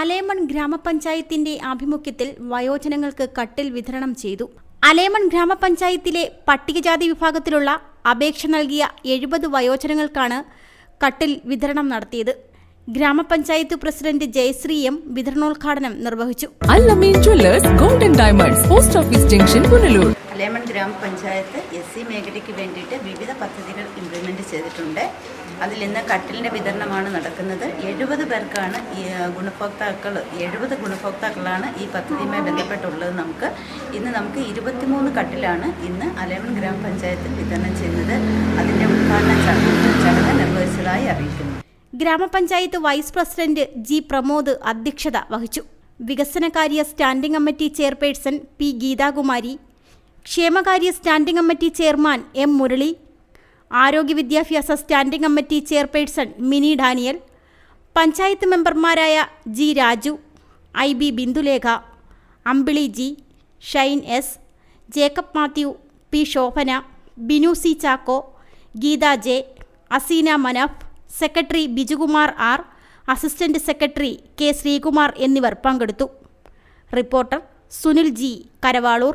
അലേമൺ ഗ്രാമപഞ്ചായത്തിന്റെ ആഭിമുഖ്യത്തിൽ വയോജനങ്ങൾക്ക് കട്ടിൽ വിതരണം ചെയ്തു. അലേമൺ ഗ്രാമപഞ്ചായത്തിലെ പട്ടികജാതി വിഭാഗത്തിലുള്ള അപേക്ഷ നൽകിയ എഴുപത് വയോജനങ്ങൾക്കാണ് കട്ടിൽ വിതരണം നടത്തിയത്. ഗ്രാമപഞ്ചായത്ത് പ്രസിഡന്റ് ജയശ്രീ എം വിതരണോദ്ഘാടനം നിർവഹിച്ചു. Jewellers golden diamonds post office junction Punalur. ലേമൺ ഗ്രാമപഞ്ചായത്ത് എസ് സി മേഖലയ്ക്ക് വേണ്ടിയിട്ട് വിവിധ പദ്ധതികൾ ഇംപ്ലിമെന്റ് ചെയ്തിട്ടുണ്ട്. അതിൽ ഇന്ന് കട്ടിലിന്റെ വിതരണമാണ് നടക്കുന്നത്. എഴുപത് പേർക്കാണ് ഈ ഗുണഭോക്താക്കൾ എഴുപത് ഗുണഭോക്താക്കളാണ് ഈ പദ്ധതിയുമായി ബന്ധപ്പെട്ടുള്ളത് നമുക്ക്. ഇന്ന് നമുക്ക് ഇരുപത്തിമൂന്ന് കട്ടിലാണ് ഇന്ന് അലേമൺ ഗ്രാമപഞ്ചായത്തിൽ വിതരണം ചെയ്യുന്നത്. അതിന്റെ ഉദ്ഘാടന ചടങ്ങ് ചടങ്ങ് നിർവഹിച്ചതായി അറിയിക്കുന്നു. ഗ്രാമപഞ്ചായത്ത് വൈസ് പ്രസിഡന്റ് ജി പ്രമോദ് അധ്യക്ഷത വഹിച്ചു. വികസനകാര്യ standing committee chairperson P Geethakumari ക്ഷേമകാര്യ standing committee chairman M Murali ആരോഗ്യ വിദ്യാഭ്യാസ standing committee chairperson Mini Daniel panchayat മെമ്പർമാരായ G Raju I B Bindulekha Ambili G Shine S Jacob Mathew P Shobhana Binu C Chacko Geetha J Aseena Manaf secretary Bijukumar R assistant secretary K Sreekumar എന്നിവർ പങ്കെടുത്തു. Reporter Sunil G Karavaloor.